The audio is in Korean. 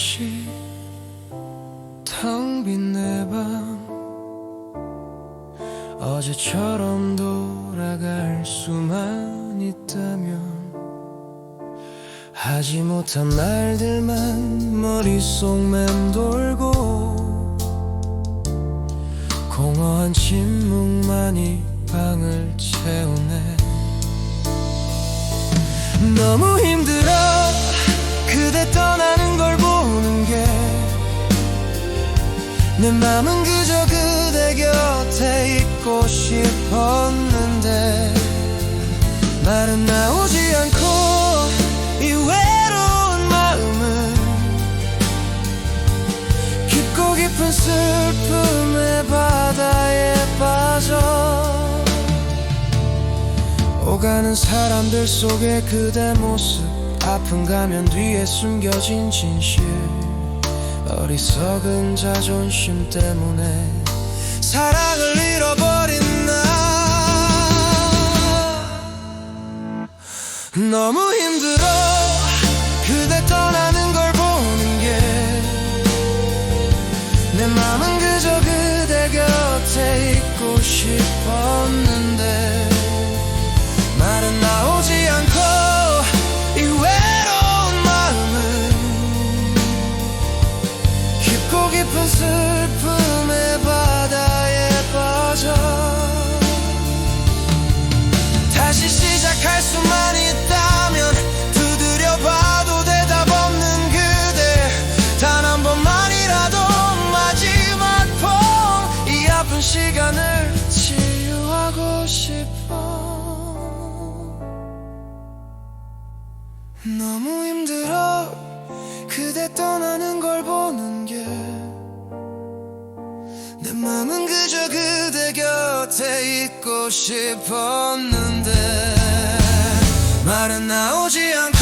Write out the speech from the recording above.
도시 텅빈내방 어제처럼 돌아갈 수만 있다면 하지 못한 말들만 머릿속 맴돌고 공허한 침묵만이 방을 채우네. 너무 힘들 내 맘은 그저 그대 곁에 있고 싶었는데 말은 나오지 않고 이 외로운 마음은 깊고 깊은 슬픔의 바다에 빠져 오가는 사람들 속에 그대 모습 아픈 가면 뒤에 숨겨진 진실 어리석은 자존심 때문에 사랑을 잃어버린 나. 너무 힘들어 그대 떠나는 걸 보는 게내 맘은 그저 그대 곁에 있고 싶었는데 너무 힘들어 그대 떠나는 걸 보는 게. 내 맘은 그저 그대 곁에 있고 싶었는데 말은 나오지 않고